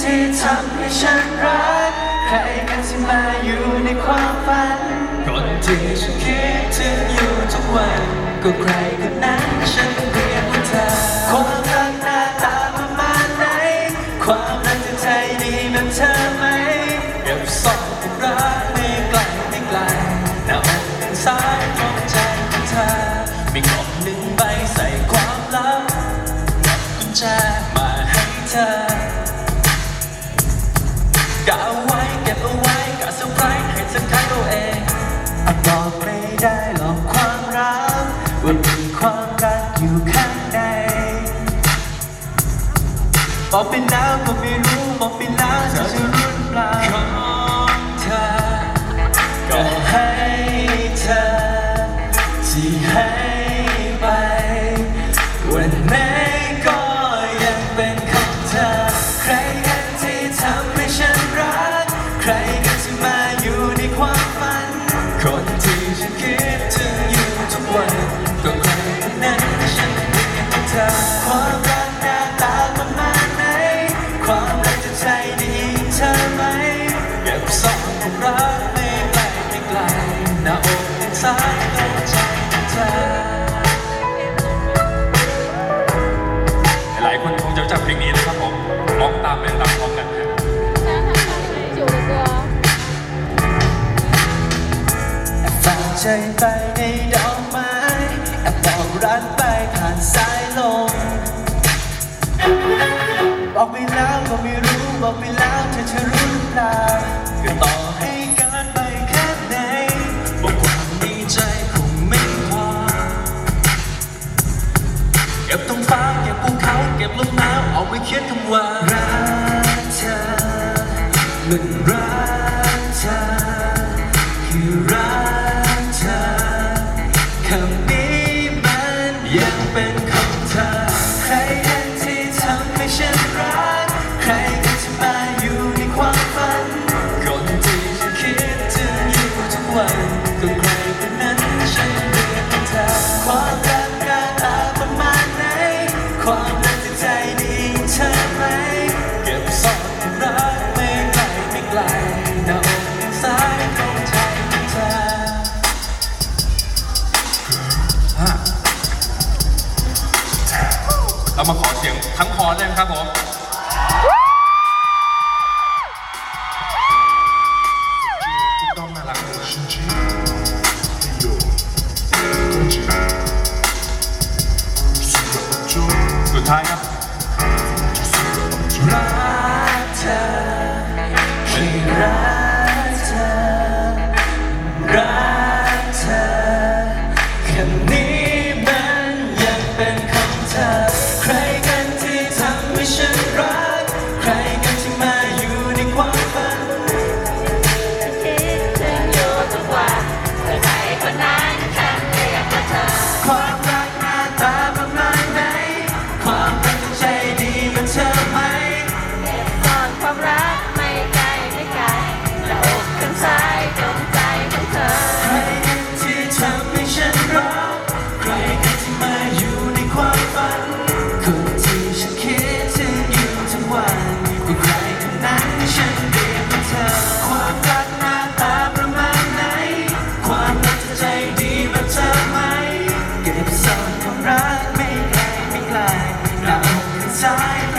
ที่ทำให้ฉันรัก ใครกันที่มาอยู่ในความฝันคนที่ฉันคิดถึงอยู่ทุกวัน ก็ใครคนนั้นฉันเรียกว่าเธอความรักหน้าตาประมาณไหน ความรักจะใจดีแบบเธอไหมเก็บซ่อนความรักะเอาไว้เก็บเอาไว้กะเซอร์ไพรส์ให้สักครั้งตัวเองอาจบอกไม่ได้หรอกความรักว่า ใครกันที่มาอยู่ในความฝัน คนที่ฉันคิดถึงอยู่ทุกวันก็ใครคนนั้นที่ฉันเรียกว่เธอความรักหน้าตาประมาณไหน ความรักจะใจไดีเธอไหมเก็บซ่อนความรักไม่ไกลไม่ไกลหน้าอกด้านซ้ายของใจของเธอ หลายคนคงจะรู้จักเพลงนี้นะ ใจไปในดอกไม้แอบบอกรักไปผ่านสายลมบอกไปแล้วก็ไม่รู้บอกไปแล้วเธอจะรู้หรือเปล่าก็ต่อให้การไปแค่ไหนบอกความดีใจคงไม่พอเก็บท้องฟ้าเก็บภูเขาเก็บลมหนาวเอาไปเขียนคำว่ารักเธอมันรักามาขอเสียงทั้งคอได้ไหมครับผมรักเรักเธอที่รัก time.